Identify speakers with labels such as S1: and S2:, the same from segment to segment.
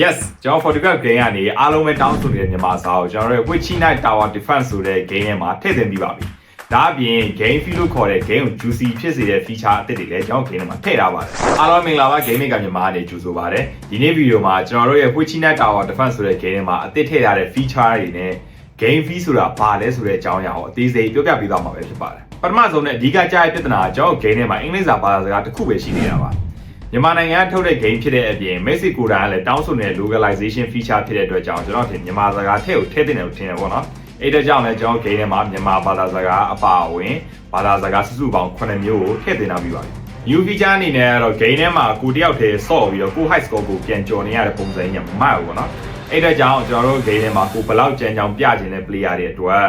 S1: Yes ကျွန်တော် Photograph game ကနေအားလုံးပဲတောင်းဆိုနေတဲ့မြန်မာစာကိုကျွန်တော်တို့ Witchy Night Tower Defense ဆိုတဲ့ game ထဲမှာထည့်သွင်းပြီးပါပြီ။ဒါအပြင် game feel လို့ခေါ်တဲ့ game ကို juicy ဖြစ်စေတဲ့ feature အသစ်တွေလည်းကျွန်တော် game ထဲမှာထည့်ထားပါတယ်။အားလုံးမင်္ဂလာပါ game maker မြန်မာကနေကြိုဆိုပါရစေ။ဒီနေ့ဗီဒီယိုမှာကျွန်တော်တို့ရဲ့ Witchy Night Tower Defense ဆိုတဲ့ game ထဲမှာအသစ်ထည့်ထားတဲ့ feature တွေနဲ့ game fee ဆိုတာဘာလဲဆိုတဲ့အကြောင်းအရာကိုအသေးစိတ်ပြောပြပေးသွားမှာပဲဖြစ်ပါတယ်။ပထမဆုံးနဲ့အဓိကကြားတဲ့ပြဿနာကကျွန်တော် game ထဲမှာအင်္ဂလိပ်စာဘာသာစကားတစ်ခုပဲရှိနေတာပါ။ မြန်မာနိုင်ငံကထုတ်တဲ့ game ဖြစ်တဲ့အပြင် Mexico တိုင်းကလည်းတောင်းဆိုနေတဲ့ localization feature ဖြစ်တဲ့အတွက်ကြောင့်ကျွန်တော်ထင်မြန်မာစကားထည့်ကိုထည့်တင်တယ်လို့ထင်တယ်ပေါ့နော်အဲ့ဒါကြောင့်လည်းကျွန်တော် game ထဲမှာမြန်မာဘာသာစကားအပါအဝင်ဘာသာစကားစုစုပေါင်း9မျိုးကိုထည့်တင်ထားပြီးပါပြီ new feature အနေနဲ့ကတော့ game ထဲမှာကိုတယောက်တည်းဆော့ပြီးတော့ကို high score ကိုပြန်ကြော်နေရတဲ့ပုံစံကြီးကမမှတ်ဘူးပေါ့နော်အဲ့ဒါကြောင့်ကျွန်တော်တို့ game ထဲမှာကိုဘယ်လောက်ကြမ်းကြောင်ပြကျင်တဲ့ player တွေအတွက်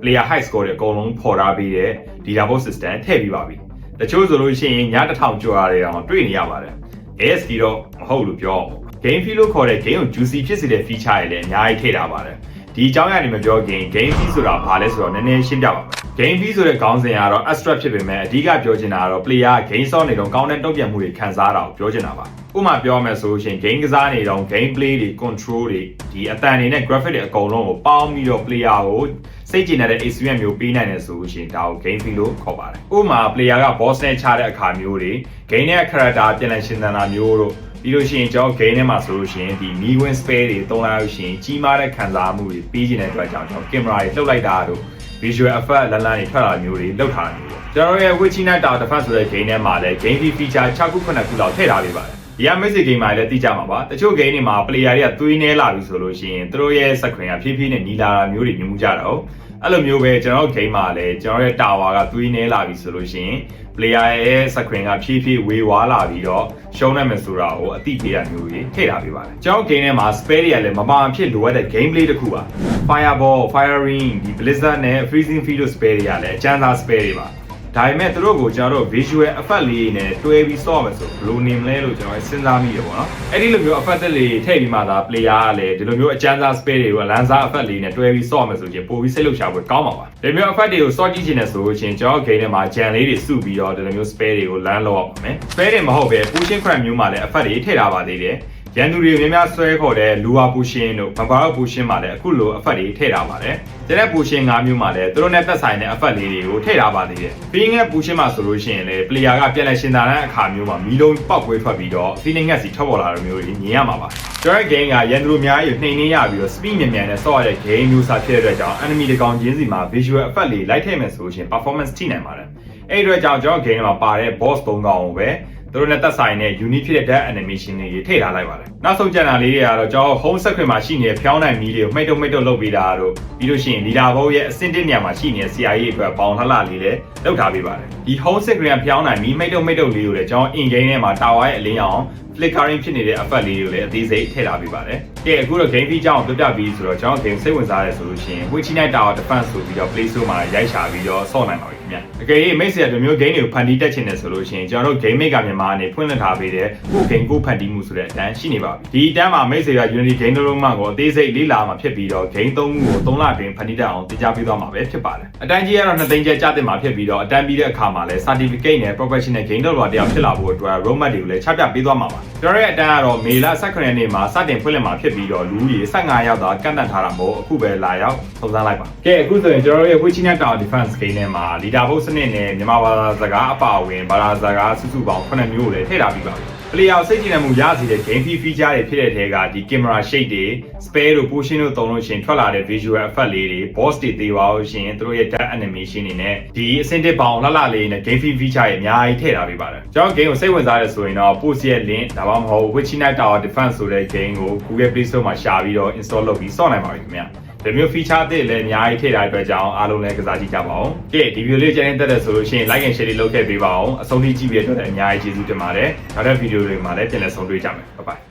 S1: player high score တွေအကုန်လုံးဖော်ထားပြီးတဲ့ data box system ထည့်ပြီးပါပြီ တချို့ဆိုလို့ရှိရင်ညတစ်ထောင်ကျော်ရတယ်အောင်တွေ့နေရပါတယ် ASD တော့မဟုတ်လို့ပြောအောင် game feel လို့ခေါ်တဲ့ game ကို juicy ဖြစ်စေတဲ့ feature တွေလည်းအများကြီးထည့်ထားပါတယ် ဒီအကြောင်းအရာတွေမပြောခင် game fee ဆိုတာဘာလဲဆိုတော့နည်းနည်းရှင်းပြပါမယ် game fee ဆိုတဲ့ခေါင်းစဉ်ကတော့ abstract ဖြစ်ပေမဲ့အဓိကပြောချင်တာကတော့ player game ဆော့နေတော့ကောင်းတဲ့တုံ့ပြန်မှုတွေခံစားတာကိုပြောချင်တာပါဥပမာပြောမယ်ဆိုရင် game ကစားနေတော့ game play တွေ control တွေဒီအတန်တွေနဲ့ graphic တွေအကုန်လုံးကိုပေါင်းပြီးတော့ player ကိုစိတ်ကျင်တဲ့ experience မျိုးပေးနိုင်တယ်ဆိုလို့ရှိရင်ဒါကို game feel လို့ခေါ်ပါတယ်ဥပမာ player က boss နဲ့ချတဲ့အခါမျိုးတွေ game နဲ့ character ပြန်လည်ရှင်းသန်တာမျိုးတို့ ပြီးလို့ရှိရင်ကျွန်တော် game ထဲမှာဆိုလို့ရှိရင်ဒီ me win spell တွေသုံးလိုက်လို့ရှိရင်ကြီးမားတဲ့ခံစားမှုတွေပြီးကျင်တဲ့အတွက်ကြောင့်ကျွန်တော် camera တွေလှုပ်လိုက်တာတို့ visual effect လန်းလန်းတွေထွက်လာမျိုးတွေလောက်ထားတာမျိုးပေါ့ကျွန်တော်ရဲ့ Witchy Night Tower Defense ဆိုတဲ့ game ထဲမှာလည်း game fee feature 6ခု9ခုလောက်ထည့်ထားပေးပါတယ် ဒီက message game မှာလည်းသိကြမှာပါတချို့ game တွေမှာ player တွေကသွေးနေလာပြီဆိုလို့ရှိရင်သူတို့ရဲ့ screen ကဖြည်းဖြည်းနဲ့ညီလာတာမျိုးတွေမြင်မှုကြတော့အဲ့လိုမျိုးပဲကျွန်တော် game မှာလည်းကျွန်တော်ရဲ့ tower ကသွေးနေလာပြီဆိုလို့ရှိရင် player ရဲ့ screen ကဖြည်းဖြည်းဝေဝါလာပြီးတော့ရှုံးနိုင်မယ်ဆိုတာကိုအသိပေးတာမျိုးကြီးထည့်ထားပေးပါတယ်ကျွန်တော် game ထဲမှာ spell တွေကလည်းမမာဖြစ်လိုအပ်တဲ့ gameplay တစ်ခုပါ fireball firing ဒီ blizzard နဲ့ freezing field spell တွေကလည်းအကျန်းသား spell တွေပါ ဒါပေမဲ့သူတို့ကိုကျွန်တော်တို့ visual effect လေးနဲ့တွဲပြီးဆော့မယ်ဆိုဘယ်လိုနေမလဲလို့ကျွန်တော်စဉ်းစားမိတယ်ပေါ့နော်အဲ့ဒီလိုမျိုး effect လေးထည့်ပြီးမှသာ player ကလည်းဒီလိုမျိုးအကျန်းစား spell တွေကိုလမ်းစား effect လေးနဲ့တွဲပြီးဆော့မယ်ဆိုရင်ပိုပြီးစိတ်လှုပ်ရှားဖို့ကောင်းပါပါဒီမျိုး effect တွေကိုဆော့ကြည့်ချင်တယ်ဆိုလို့ချင်းကျွန်တော် game ထဲမှာဂျန်လေးတွေစုပြီးတော့ဒီလိုမျိုး spell တွေကိုလမ်းလောက်အောင်ပါမယ် spell တွေမဟုတ်ပဲ pushing crack မျိုးမှာလည်း effect တွေထည့်ထားပါသေးတယ် ရန်သူတွေများများဆွဲခေါ်တဲ့လူဝါပူရှင်တို့ဗမ်ပါရာပူရှင်မှာလည်းအခုလိုအဖက်တွေထည့်ထားပါတယ်။ကျတဲ့ပူရှင်၅မျိုးမှာလည်းသူတို့နဲ့သက်ဆိုင်တဲ့အဖက်လေးတွေကိုထည့်ထားပါသေးတယ်။ပြီးငယ်ပူရှင်မှာဆိုလို့ရှိရင်လည်း player ကပြန်လဲရှင်သာတဲ့အခါမျိုးမှာမီးလုံးပေါက်ကွဲထွက်ပြီးတော့ feeling ငက်စီထွက်ပေါ်လာတဲ့မျိုးတွေမြင်ရမှာပါ။ကျွန်တော် game ကရန်သူတို့အများကြီးနှိမ်နှင်းရပြီးတော့ speed မြန်မြန်နဲ့ဆော့ရတဲ့ game မျိုးစားဖြစ်တဲ့အတွက်ကြောင့် enemy တကောင်ချင်းစီမှာ visual effect လေးလိုက်ထည့်မယ်ဆိုလို့ရှိရင် performance ထိနိုင်ပါတယ်။အဲ့ဒီအတွက်ကြောင့်ကျွန်တော် game မှာပါတဲ့ boss ၃ကောင်ကိုပဲ သူတို့နဲ့သက်ဆိုင်တဲ့ unique ဖြစ်တဲ့ death animation တွေထည့်ထားလိုက်ပါတယ်။နောက်ဆုံးကြံတာလေးတွေကတော့ကျွန်တော် home screen မှာရှိနေတဲ့ဖြောင်းနိုင်မီးတွေကိုမှိတ်တုံမှိတ်တုံလုပ်ပေးတာတို့ပြီးလို့ရှိရင် leader board ရဲ့အဆင့်တစ်နေရာမှာရှိနေတဲ့ CIA အတွက်ပေါင်လှလှလေးလည်းလုပ်ထားပေးပါတယ်။ဒီ home screen ကဖြောင်းနိုင်မီးမှိတ်တုံမှိတ်တုံလေးကိုလည်းကျွန်တော် in game ထဲမှာ tower ရဲ့အလင်းအောင် flickering ဖြစ်နေတဲ့ effect လေးတွေကိုလည်းအသေးစိတ်ထည့်ထားပေးပါတယ်။ကဲအခုတော့ game fee ကြောင်းပြပြပြီးဆိုတော့ကျွန်တော် game စိတ်ဝင်စားရဲဆိုလို့ရှိရင် Witchy Night Tower Defense ဆိုပြီးတော့ Play Store မှာရိုက်ရှာပြီးတော့ဆော့နိုင်ပါပြီခင်ဗျ။အကယ်၍မိတ်ဆွေတို့မျိုး game တွေကိုဖန်တီးတက်ချင်တယ်ဆိုလို့ရှိရင်ကျွန်တော်တို့ game maker မြန်မာအနေဖွင့်လှစ်ထားပေးတဲ့ကို game ကိုဖန်တီးမှုဆိုတဲ့အတန်းရှိနေပါပြီ။ဒီအတန်းမှာမိတ်ဆွေက Unity game တစ်လုံးမှကိုအသေးစိတ်လေးလာမှာဖြစ်ပြီးတော့ game သုံးခုကို3လတွင်ဖန်တီးတတ်အောင်တင် जा ပေးသွားမှာပဲဖြစ်ပါတယ်။အတန်းကြီးကတော့2သိန်းကျပ်ကျတင်မှာဖြစ်ပြီးတော့အတန်းပြီးတဲ့အခါမှာလည်း certificate နဲ့ professional game developer တယောက်ဖြစ်လာဖို့အတွက် roadmap တွေကိုလည်းချပြပေးသွားမှာပါ။ကျွန်တော်ရဲ့အတန်းကတော့မေလ18ရက်နေ့မှာစတင်ဖွင့်လှစ်မှာဖြစ်ပြီးတော့လူကြီး15ရောက်သာကန့်တန့်ထားတာမဟုတ်အခုပဲလာရောက်ထုံစမ်းလိုက်ပါ။ကဲအခုဆိုရင်ကျွန်တော်တို့ရဲ့ Witchy Net Tower Defense game ထဲမှာ leader box စနစ်နဲ့မြန်မာဘာသာစကားအပါအဝင်ဘာသာစကားစုစုပေါင်း9မျိုးကိုလည်းထည့်ထားပြီးပါပြီ။ player စိတ်ကြည်နမှုရစေတဲ့ game fee feature တွေဖြစ်တဲ့ထဲကဒီ camera shake တွေ spare တို့ potion တို့သုံးလို့ရှိရင်ထွက်လာတဲ့ visual effect လေးတွေ boss တွေသေးပါလို့ရှိရင်တို့ရဲ့ death animation တွေနဲ့ဒီအဆင့်တစ်ပေါင်လှလှလေးနဲ့ game fee feature တွေအများကြီးထည့်ထားပေးပါတယ်ကျွန်တော် game ကိုစိတ်ဝင်စားရဆိုရင်တော့ post ရဲ့ link ဒါမှမဟုတ် Witchy Night Tower Defense ဆိုတဲ့ game ကို Google Play Store မှာရှာပြီးတော့ install လုပ်ပြီးစောင့်နိုင်ပါပြီခင်ဗျာ ဒီမျိုး feature အသစ်လည်းအများကြီးထည့်ထားတဲ့အတွက်ကြောင့်အားလုံးလည်းကစားကြည့်ကြပါအောင်။ကဲဒီ video လေးကျန်နေတတ်တယ်ဆိုလို့ရှိရင် like and share လေးလုပ်ခဲ့ပေးပါအောင်။အဆုံးထိကြည့်ပြီးတဲ့အတွက်လည်းအများကြီးကျေးဇူးတင်ပါတယ်။နောက်တဲ့ video တွေမှာလည်းပြန်လည်ဆုံတွေ့ကြမယ်။ Bye bye